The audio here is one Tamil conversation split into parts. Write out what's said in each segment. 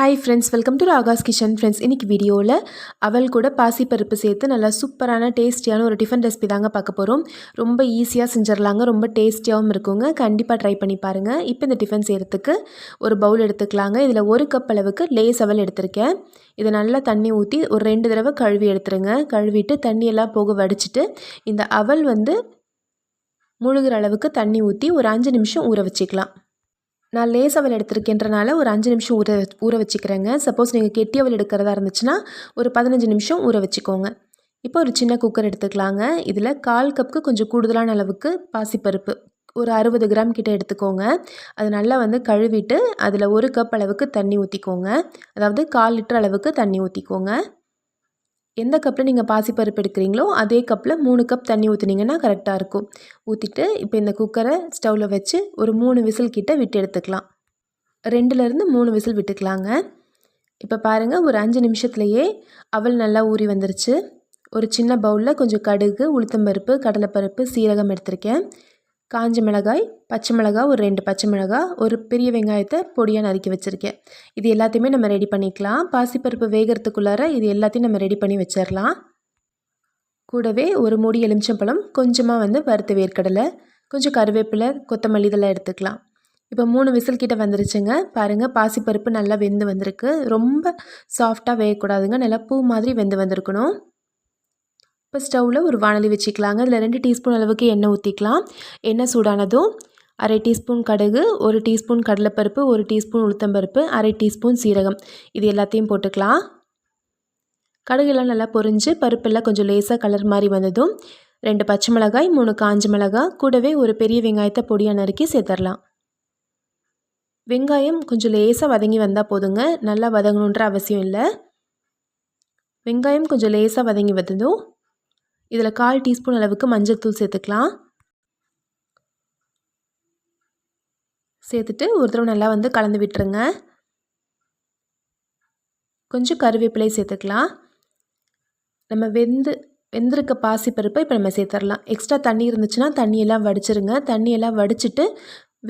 Hi friends welcome to Raga's kitchen friends இன்றைக்கி வீடியோவில் அவள் கூட பாசிப்பருப்பு சேர்த்து நல்லா சூப்பரான டேஸ்டியான ஒரு டிஃபன் ரெசிபி தாங்க பார்க்க போகிறோம் ரொம்ப ஈஸியாக செஞ்சிடலாங்க ரொம்ப டேஸ்டியாகவும் இருக்குங்க. கண்டிப்பாக ட்ரை பண்ணி பாருங்கள் இப்போ இந்த டிஃபன் செய்கிறதுக்கு ஒரு பவுல் எடுத்துக்கலாங்க. இதில் ஒரு கப் அளவுக்கு லேஸ் அவல் எடுத்திருக்கேன். இதை நல்லா தண்ணி ஊற்றி ஒரு ரெண்டு தடவை கழுவி எடுத்துருங்க. கழுவிட்டு தண்ணியெல்லாம் போக வடிச்சிட்டு இந்த அவல் வந்து முழுகிற அளவுக்கு தண்ணி ஊற்றி ஒரு அஞ்சு நிமிஷம் ஊற வச்சுக்கலாம். நான் லேஸ் அவல் எடுத்திருக்கேன்றனால ஒரு அஞ்சு நிமிஷம் ஊற ஊற வச்சுக்கிறேங்க. சப்போஸ் நீங்கள் கெட்டி அவல் எடுக்கிறதா இருந்துச்சுன்னா ஒரு பதினஞ்சு நிமிஷம் ஊற வச்சுக்கோங்க. இப்போ ஒரு சின்ன குக்கர் எடுத்துக்கலாங்க. இதில் கால் கப்புக்கு கொஞ்சம் கூடுதலான அளவுக்கு பாசிப்பருப்பு. ஒரு அறுபது கிராம் கிட்டே எடுத்துக்கோங்க. அது நல்லா வந்து கழுவிட்டு அதில் ஒரு கப் அளவுக்கு தண்ணி ஊற்றிக்கோங்க அதாவது கால் லிட்டர் அளவுக்கு தண்ணி ஊற்றிக்கோங்க எந்த கப்பில் நீங்கள் பாசிப்பருப்பு எடுக்கிறீங்களோ அதே கப்பில் மூணு கப் தண்ணி ஊற்றுனீங்கன்னா கரெக்டாக இருக்கும். ஊற்றிட்டு இப்போ இந்த குக்கரை ஸ்டவ்வில் வச்சு ஒரு மூணு விசில் கிட்ட விட்டு எடுத்துக்கலாம். ரெண்டுலேருந்து மூணு விசில் விட்டுக்கலாங்க. இப்போ பாருங்கள் ஒரு அஞ்சு நிமிஷத்துலையே அவள் நல்லா ஊறி வந்துருச்சு. ஒரு சின்ன பவுலில் கொஞ்சம் கடுகு உளுத்தம்பருப்பு கடலைப்பருப்பு சீரகம் எடுத்திருக்கேன். காஞ்ச மிளகாய் பச்சை மிளகாய் ஒரு ரெண்டு பச்சை மிளகாய் ஒரு பெரிய வெங்காயத்தை பொடியாக நறுக்கி வச்சுருக்கேன். இது எல்லாத்தையுமே நம்ம ரெடி பண்ணிக்கலாம். பாசிப்பருப்பு வேகிறதுக்குள்ளார இது எல்லாத்தையும் நம்ம ரெடி பண்ணி வச்சிடலாம் கூடவே ஒரு மூடி எலுமிச்சம்பழம் கொஞ்சமாக வந்து வறுத்த வேர்க்கடலை கொஞ்சம் கருவேப்பிலை கொத்தமல்லி இதெல்லாம் எடுத்துக்கலாம். இப்போ மூணு விசில் கிட்ட வந்துருச்சுங்க. பாருங்கள் பாசிப்பருப்பு நல்லா வெந்து வந்திருக்கு. ரொம்ப சாஃப்டாக வேகக்கூடாதுங்க. நல்லா பூ மாதிரி வெந்து வந்திருக்கணும். இப்போ ஸ்டவ்வில் ஒரு வானலி வச்சுக்கலாங்க. அதில் ரெண்டு டீஸ்பூன் அளவுக்கு எண்ணெய் ஊற்றிக்கலாம். எண்ணெய் சூடானதும் அரை டீஸ்பூன் கடுகு ஒரு டீஸ்பூன் கடலைப்பருப்பு ஒரு டீஸ்பூன் உளுத்தம்பருப்பு அரை டீஸ்பூன் சீரகம். இது எல்லாத்தையும் போட்டுக்கலாம். கடுகுலாம் நல்லா பொரிஞ்சு பருப்பெல்லாம் கொஞ்சம் லேசாக கலர் மாதிரி வந்ததும் ரெண்டு பச்சை மிளகாய் மூணு காஞ்ச மிளகாய் கூடவே ஒரு பெரிய வெங்காயத்தை பொடியாக நறுக்கி சேர்த்துடலாம். வெங்காயம் கொஞ்சம் லேசாக வதங்கி வந்தால் போதுங்க. நல்லா வதங்கணுன்ற அவசியம் இல்லை. வெங்காயம் கொஞ்சம் லேசாக வதங்கி வந்ததும் இதில் கால் டீஸ்பூன் அளவுக்கு மஞ்சள் தூள் சேர்த்துக்கலாம். சேர்த்துட்டு ஒரு தடவை நல்லா வந்து கலந்து விட்டுருங்க. கொஞ்சம் கருவேப்பிலை சேர்த்துக்கலாம். நம்ம வெந்து வெந்திருக்க பாசிப்பருப்பை இப்போ நம்ம சேர்த்துடலாம். எக்ஸ்ட்ரா தண்ணி இருந்துச்சுன்னா தண்ணியெல்லாம் வடிச்சிருங்க. தண்ணியெல்லாம் வடிச்சிட்டு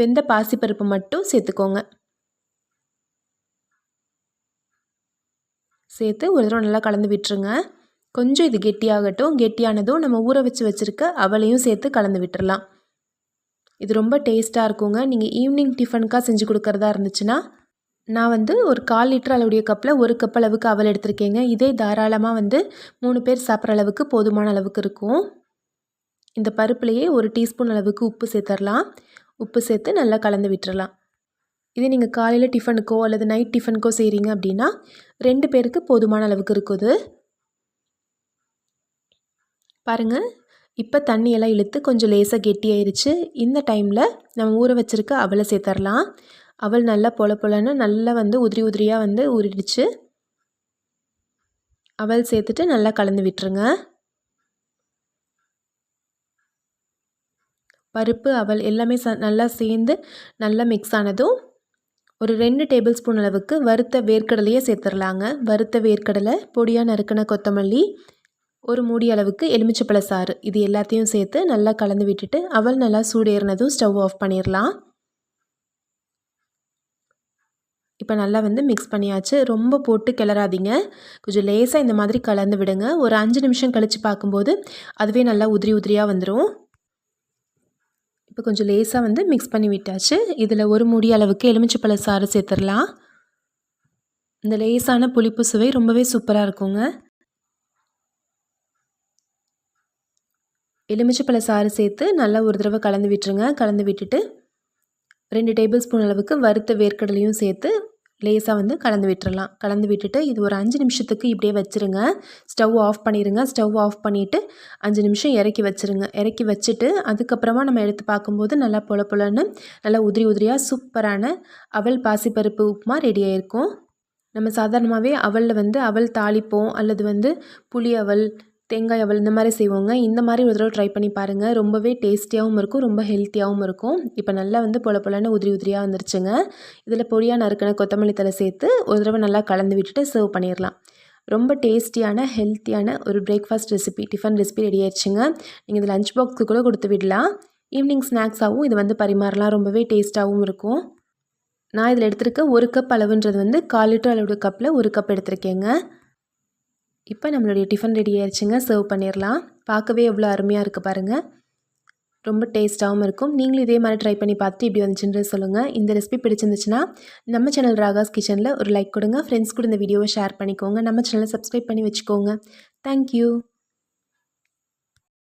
வெந்த பாசிப்பருப்பு மட்டும் சேர்த்துக்கோங்க. சேர்த்து ஒரு தடவை நல்லா கலந்து விட்டுருங்க. கொஞ்சம் இது கெட்டியாகட்டும் கெட்டியானதும் நம்ம ஊற வச்சு வச்சுருக்க அவளையும் சேர்த்து கலந்து விட்டுறலாம். இது ரொம்ப டேஸ்ட்டாக இருக்குங்க. நீங்கள் ஈவினிங் டிஃபனுக்காக செஞ்சு கொடுக்குறதா இருந்துச்சுன்னா நான் வந்து ஒரு கால் லிட்டர் அளவுடைய கப்பில் ஒரு கப் அளவுக்கு அவல் எடுத்திருக்கேங்க. இதே தாராளமாக வந்து மூணு பேர் சாப்பிட்ற அளவுக்கு போதுமான அளவுக்கு இருக்கும். இந்த பருப்புலேயே ஒரு டீஸ்பூன் அளவுக்கு உப்பு சேர்த்துடலாம் உப்பு சேர்த்து நல்லா கலந்து விட்டுறலாம். இதே நீங்கள் காலையில் டிஃபனுக்கோ அல்லது நைட் டிஃபனுக்கோ செய்கிறீங்க அப்படின்னா ரெண்டு பேருக்கு போதுமான அளவுக்கு இருக்குது. பாருங்கள் இப்போ தண்ணியெல்லாம் இழுத்து கொஞ்சம் லேசாக கெட்டியாயிருச்சு. இந்த டைமில் நம்ம ஊற வச்சுருக்க அவளை சேர்த்துடலாம் அவள் நல்லா பொல பொலன்னு நல்லா வந்து உதிரி உதிரியாக வந்து ஊறிடுச்சு. அவள் சேர்த்துட்டு நல்லா கலந்து விட்டுருங்க. பருப்பு அவள் எல்லாமே ச நல்லா சேர்ந்து நல்லா மிக்ஸ் ஆனதும் ஒரு ரெண்டு டேபிள் ஸ்பூன் அளவுக்கு வறுத்த வேர்க்கடலையே சேர்த்துடலாங்க வறுத்த வேர்க்கடலை பொடியாக நறுக்கின கொத்தமல்லி ஒரு மூடி அளவுக்கு எலுமிச்சப்பழ சாறு. இது எல்லாத்தையும் சேர்த்து நல்லா கலந்து விட்டுட்டு அவள் நல்லா சூடேறினதும் ஸ்டவ் ஆஃப் பண்ணிடலாம் இப்போ நல்லா வந்து மிக்ஸ் பண்ணியாச்சு. ரொம்ப போட்டு கிளறாதீங்க. கொஞ்சம் லேசாக இந்த மாதிரி கலந்து விடுங்க. ஒரு அஞ்சு நிமிஷம் கழித்து பார்க்கும்போது அதுவே நல்லா உதிரி உதிரியாக வந்துடும் இப்போ கொஞ்சம் லேசாக வந்து மிக்ஸ் பண்ணி விட்டாச்சு. இதில் ஒரு மூடி அளவுக்கு எலுமிச்சப்பழ சாறு சேர்த்துடலாம் இந்த லேசான புளிப்பு சுவை ரொம்பவே சூப்பராக இருக்குங்க. எலுமிச்சப்பழ சாறு சேர்த்து நல்லா ஒரு தடவை கலந்து விட்டுருங்க. கலந்து விட்டுட்டு ரெண்டு டேபிள் ஸ்பூன் அளவுக்கு வறுத்த வேர்க்கடலையும் சேர்த்து லேசாக வந்து கலந்து விட்டுறலாம். கலந்து விட்டுட்டு இது ஒரு அஞ்சு நிமிஷத்துக்கு இப்படியே வச்சுருங்க. ஸ்டவ் ஆஃப் பண்ணிடுங்க ஸ்டவ் ஆஃப் பண்ணிவிட்டு அஞ்சு நிமிஷம் இறக்கி வச்சுருங்க. இறக்கி வச்சுட்டு அதுக்கப்புறமா நம்ம எடுத்து பார்க்கும்போது நல்லா பொல பொலன்னு நல்லா உதிரி உதிரியாக சூப்பரான அவல் பாசிப்பருப்பு உப்புமா ரெடி ஆகிருக்கும் நம்ம சாதாரணமாகவே அவலில் வந்து அவல் தாளிப்போம் அல்லது வந்து புளி அவல் தேங்காய் அவள் இந்த மாதிரி செய்வோங்க. இந்த மாதிரி ஒரு தடவை ட்ரை பண்ணி பாருங்கள் ரொம்பவே டேஸ்டியாகவும் இருக்கும் ரொம்ப ஹெல்த்தியாகவும் இருக்கும். இப்போ நல்லா வந்து பொல பொலன்னு உதிரி உதிரியாக வந்துருச்சுங்க. இதில் பொடியாக நறுக்கின கொத்தமல்லி தலை சேர்த்து ஒரு தடவை நல்லா கலந்து விட்டுட்டு சர்வ் பண்ணிடலாம் ரொம்ப டேஸ்டியான ஹெல்த்தியான ஒரு breakfast recipe tiffin recipe ready ஆயிடுச்சுங்க. நீங்கள் இது லஞ்ச் பாக்ஸுக்கு கூட கொடுத்து விடலாம். ஈவினிங் ஸ்நாக்ஸாகவும் இது வந்து பரிமாறலாம். ரொம்பவே டேஸ்ட்டாகவும் இருக்கும். நான் இதில் எடுத்திருக்க ஒரு கப் அளவுன்றது வந்து கால் லிட்டர் அளவு கப்பில் ஒரு கப் எடுத்திருக்கேங்க. இப்போ நம்மளுடைய டிஃபன் ரெடி ஆயிடுச்சுங்க. சர்வ் பண்ணிடலாம் பார்க்கவே எவ்வளோ அருமையாக இருக்குது பாருங்கள் ரொம்ப டேஸ்ட்டாகவும் இருக்கும். நீங்களும் இதே மாதிரி ட்ரை பண்ணி பார்த்துட்டு இப்படி வந்துச்சுன்றது சொல்லுங்கள் இந்த ரெசிபி பிடிச்சிருந்துச்சுன்னா நம்ம சேனல் ராகாஸ் கிச்சனில் ஒரு லைக் கொடுங்க. ஃப்ரெண்ட்ஸ் கூட இந்த வீடியோவை ஷேர் பண்ணிக்கோங்க. நம்ம சேனலை சப்ஸ்கிரைப் பண்ணி வச்சுக்கோங்க. தேங்க்யூ